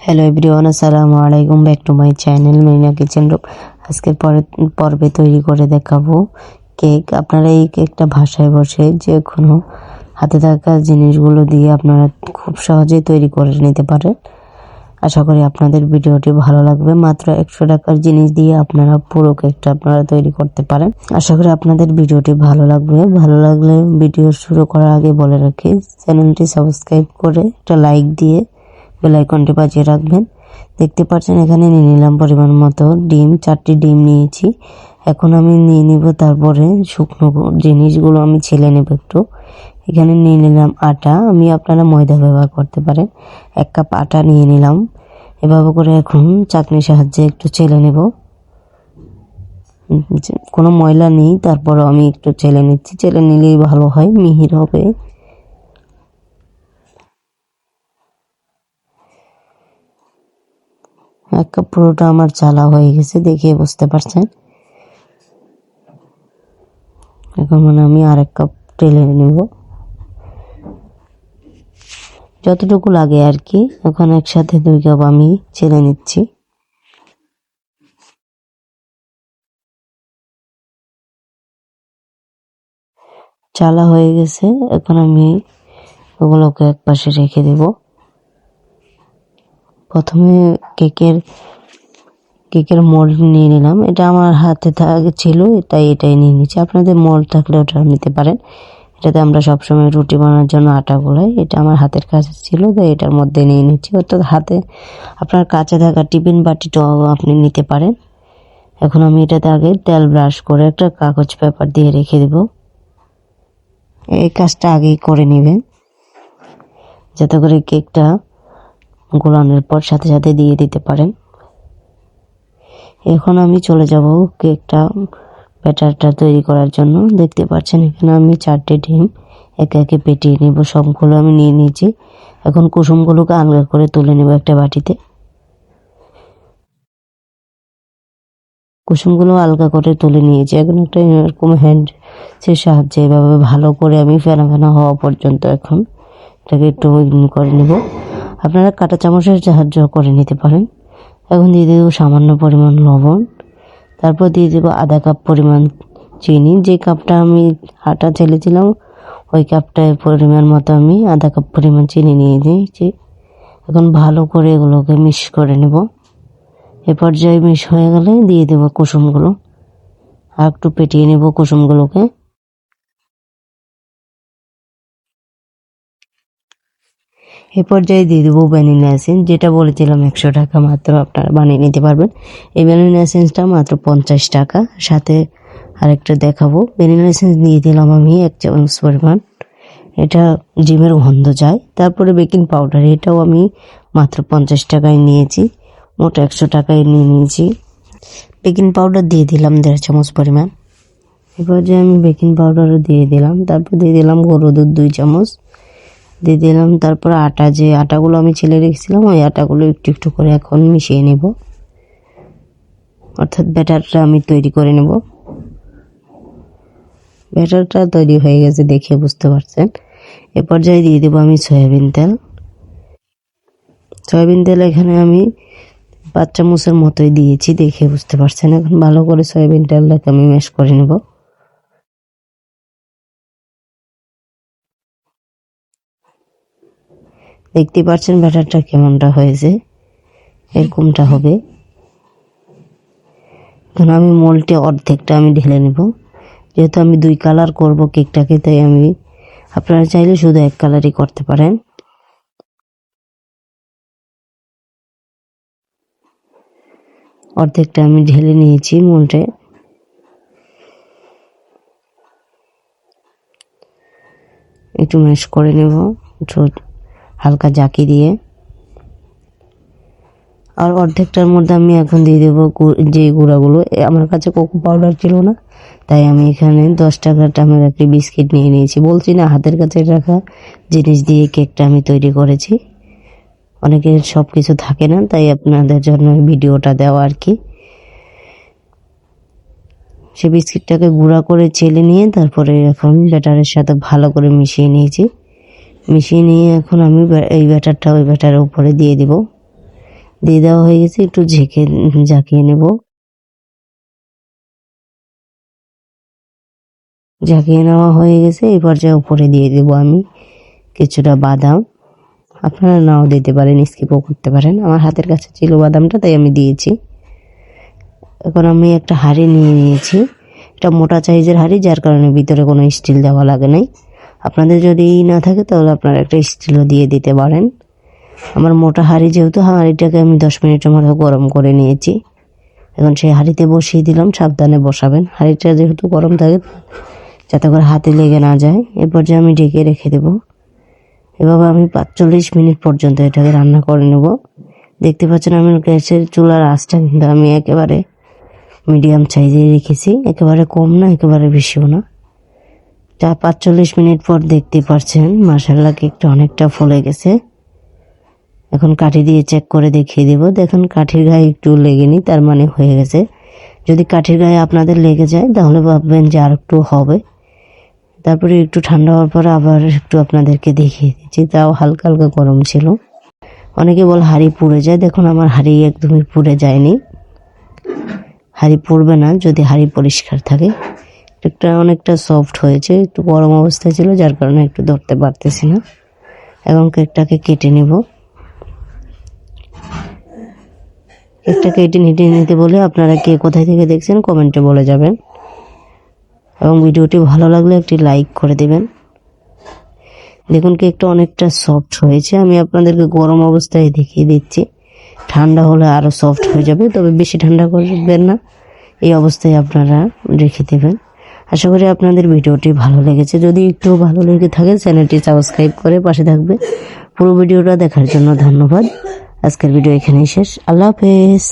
Hello everyone আসসালামু আলাইকুম back to my channel Marina kitchen room আজকের পরে পর্বে তৈরি করে দেখাবো কেক। আপনারা এই কেকটা ভাষায় বসে যে কোনো হাতে থাকা জিনিসগুলো দিয়ে আপনারা খুব সহজেই তৈরি করে নিতে পারেন। আশা করি আপনাদের ভিডিওটি ভালো লাগবে। মাত্র একশো টাকার জিনিস দিয়ে আপনারা পুরো কেকটা আপনারা তৈরি করতে পারেন। আশা করি আপনাদের ভিডিওটি ভালো লাগবে। ভালো লাগলে ভিডিও শুরু করার আগে বলে রাখি, চ্যানেলটি সাবস্ক্রাইব করে একটা লাইক দিয়ে বেল আইকনটি বাজিয়ে রাখবেন। দেখতে পাচ্ছেন এখানে নিয়ে নিলাম পরিমাণ মতো ডিম, চারটি ডিম নিয়েছি। এখন আমি নিয়ে নিব তারপরে শুকনো জিনিসগুলো আমি ছেলে নেব একটু। এখানে নিয়ে নিলাম আটা। আমি আপনারা ময়দা ব্যবহার করতে পারেন। এক কাপ আটা নিয়ে নিলাম। এভাবে করে এখন চাকনির সাহায্যে একটু ছেলে নেব। কোনো ময়লা নেই। তারপরও আমি একটু ছেলে নিচ্ছি। চেলে নিলেই ভালো হয়, মিহির হবে। এক কাপ পুরোটা আমার চালা হয়ে গেছে দেখিয়ে বুঝতে পারছেন। এখন মানে আমি আর এক কাপ টেলে নেব। যতটুকু লাগে আর কি, এখন একসাথে দুই কাপ আমি ছেলে নিচ্ছি। চালা হয়ে গেছে, এখন আমি ওগুলোকে এক পাশে রেখে দেব। প্রথমে কেকের কেকের মোল্ড নিয়ে নিলাম। এটা আমার হাতে থাকে, ছিল, তাই এটাই নিয়ে নিচ্ছি। আপনাদের মোল্ড থাকলে ওটা নিতে পারেন। এটাতে আমরা সবসময় রুটি বানানোর জন্য আটা গোলাই। এটা আমার হাতের কাছে ছিল, তাই এটার মধ্যে নিয়ে নিচ্ছি। অর্থাৎ হাতে আপনার কাছে থাকা টিফিন বাটিটাও আপনি নিতে পারেন। এখন আমি এটাতে আগে তেল ব্রাশ করে একটা কাগজ পেপার দিয়ে রেখে দেব। এই কাজটা আগেই করে নেবেন। যাতে করে কেকটা গোলানোর পর সাথে সাথে দিয়ে দিতে পারেন। এখন আমি চলে যাব কেকটা, ব্যাটারটা তৈরি করার জন্য। দেখতে পাচ্ছেন, এখানে আমি চারটে ডিম একে একে পেটিয়ে নেব। সবগুলো আমি নিয়ে নিয়েছি। এখন কুসুমগুলোকে আলগা করে তুলে নেব একটা বাটিতে। কুসুমগুলো আলগা করে তুলে নিয়েছি। এখন একটা এরকম হ্যান্ড সে সাহায্যে এভাবে ভালো করে আমি ফেনা ফেনা হওয়া পর্যন্ত এখন এটাকে একটু করে নেব। আপনারা কাঁটা চামচের সাহায্য করে নিতে পারেন। এখন দিয়ে দেবো সামান্য পরিমাণ লবণ। তারপর দিয়ে দেবো আধা কাপ পরিমাণ চিনি। যে কাপটা আমি আটা ছেলেছিলাম, ওই কাপটায় পরিমাণ মতো আমি আধা কাপ পরিমাণ চিনি নিয়ে দিয়েছি এখন ভালো করে এগুলোকে মিক্স করে নেব। এ পর্যায়ে মিক্স হয়ে গেলে দিয়ে দেবো কুসুমগুলো। আর একটু পেটিয়ে নেব কুসুমগুলোকে। এ পর্যায়ে দিয়ে দেবো ভ্যানিলা এসেন্স যেটা বলেছিলাম একশো টাকা মাত্র আপনারা বানিয়ে নিতে পারবেন। এই ভ্যানিলা এসেন্সটা মাত্র পঞ্চাশ টাকা। সাথে আরেকটা দেখাবো। ভ্যানিলা এসেন্স দিয়ে দিলাম আমি এক চামচ পরিমাণ। এটা জিমের গন্ধ যায় তারপরে বেকিং পাউডার এটাও আমি মাত্র পঞ্চাশ টাকায় নিয়েছি। মোট একশো টাকায় নিয়ে নিয়েছি। বেকিং পাউডার দিয়ে দিলাম দেড় চামচ পরিমাণ। এবার যে আমি বেকিং পাউডারও দিয়ে দিলাম। তারপর দিয়ে দিলাম গরু দুধ দুই চামচ। দিয়ে দিলাম। তারপর আটা যে আটাগুলো আমি ছেলে রেখেছিলাম, ওই আটাগুলো একটু একটু করে এখন মিশিয়ে নেব। অর্থাৎ ব্যাটারটা আমি তৈরি করে নেব। ব্যাটারটা তৈরি হয়ে গেছে দেখে বুঝতে পারছেন। এ পর্যায়ে দিয়ে দেবো আমি সয়াবিন তেল। সয়াবিন তেল এখানে আমি পাঁচ চামচের মতোই দিয়েছি, দেখে বুঝতে পারছেন। এখন ভালো করে সয়াবিন তেলটাকে আমি ম্যাশ করে নেব। দেখতে পাচ্ছেন ব্যাটারটা কেমনটা হয়েছে? এরকমটা হবে। এখন আমি মোলটে অর্ধেকটা আমি ঢেলে নেব। যেহেতু আমি দুই কালার করব কেকটাকে, তাই আমি আপনারা চাইলে শুধু এক কালারই করতে পারেন। অর্ধেকটা আমি ঢেলে নিয়েছি মোলটে। একটু ম্যাশ করে নেব। হালকা জাকি দিয়ে। আর অর্ধেকটার মধ্যে আমি এখন দিয়ে দেবো যে গুঁড়াগুলো। আমার কাছে কোকো পাউডার ছিল না, তাই আমি এখানে দশ টাকার দামের একটি বিস্কিট নিয়ে নিয়েছি। বলছি না, হাতের কাছে রাখা জিনিস দিয়ে কেকটা আমি তৈরি করেছি। অনেকের সব কিছু থাকে না, তাই আপনাদের জন্য ভিডিওটা দেওয়া আর কি। সে বিস্কিটটাকে গুঁড়া করে চেলে নিয়ে তারপরে এখন ব্যাটারের সাথে ভালো করে মিশিয়ে নিয়েছি। মিশিয়ে নিয়ে এখন আমি এই ব্যাটারটা ওই ব্যাটারের উপরে দিয়ে দিব। দিয়ে দেওয়া হয়ে গেছে, একটু ঝেঁকে ঝাঁকিয়ে নেব। ঝাঁকিয়ে নেওয়া হয়ে গেছে, এই পর্যায়ে উপরে দিয়ে দেব আমি কিছুটা বাদাম। আপনারা নাও দিতে পারেন, স্কিপও করতে পারেন। আমার হাতের কাছে ছিল বাদামটা, তাই আমি দিয়েছি। এখন আমি একটা হাঁড়ি নিয়ে নিয়েছি। এটা মোটা সাইজের হাঁড়ি, যার কারণে ভিতরে কোনো স্টিল দেওয়া লাগে নাই। আপনাদের যদি না থাকে, তাহলে আপনারা একটা স্টিলও দিয়ে দিতে পারেন। আমার মোটা হাঁড়ি যেহেতু, হাঁড়িটাকে আমি দশ মিনিটের মতো গরম করে নিয়েছি। এখন সেই হাঁড়িতে বসিয়ে দিলাম, সাবধানে বসাবেন। হাঁড়িটা যেহেতু গরম থাকে, যাতে করে হাতে লেগে না যায় এরপর যে আমি ঢেকে রেখে দেব। এভাবে আমি পাঁচচল্লিশ মিনিট পর্যন্ত এটাকে রান্না করে নেব। দেখতে পাচ্ছেন আমি গ্যাসের চুলার আঁচটা কিন্তু আমি একেবারে মিডিয়াম সাইজে রেখেছি। একেবারে কম না, একেবারে বেশিও না। চা পাঁচচল্লিশ মিনিট পর দেখতে পাচ্ছেন মাসাল্লা কেকটা অনেকটা ফুলে গেছে। এখন কাঠি দিয়ে চেক করে দেখিয়ে দেব। দেখুন কাঠির গায়ে একটু লেগেনি তার মানে হয়ে গেছে। যদি কাঠির গায়ে আপনাদের লেগে যায়, তাহলে ভাববেন যে আর একটু হবে। তারপরে একটু ঠান্ডা হওয়ার পর আবার একটু আপনাদেরকে দেখিয়ে দিচ্ছি। তাও হালকা হালকা গরম ছিল। অনেকে বল হাড়ি পুড়ে যায়। দেখুন, আমার হাড়ি একদমই পুড়ে যায়নি। হাড়ি পুড়বে না, যদি হাড়ি পরিষ্কার থাকে। একটা অনেকটা সফট হয়েছে, একটু গরম অবস্থায় ছিল, যার কারণে একটু ধরতে পারতেছি না। এবং কেকটাকে কেটে নেব। কেকটা কেটে নিতে নিতে বলে আপনারা কে কোথায় থেকে দেখছেন কমেন্টে বলে যাবেন। এবং ভিডিওটি ভালো লাগলে একটি লাইক করে দেবেন। দেখুন, কেকটা অনেকটা সফট হয়েছে। আমি আপনাদেরকে গরম অবস্থায় দেখিয়ে দিচ্ছি। ঠান্ডা হলে আরও সফট হয়ে যাবে, তবে বেশি ঠান্ডা করবেন না। এই অবস্থায় আপনারা রেখে দেবেন। আশা করি আপনাদের ভিডিওটি ভালো লেগেছে। যদি একটু ভালো লেগে থাকে, চ্যানেলটি সাবস্ক্রাইব করে পাশে থাকবে। পুরো ভিডিওটা দেখার জন্য ধন্যবাদ। আজকের ভিডিও এখানেই শেষ। আল্লাহ হাফেজ।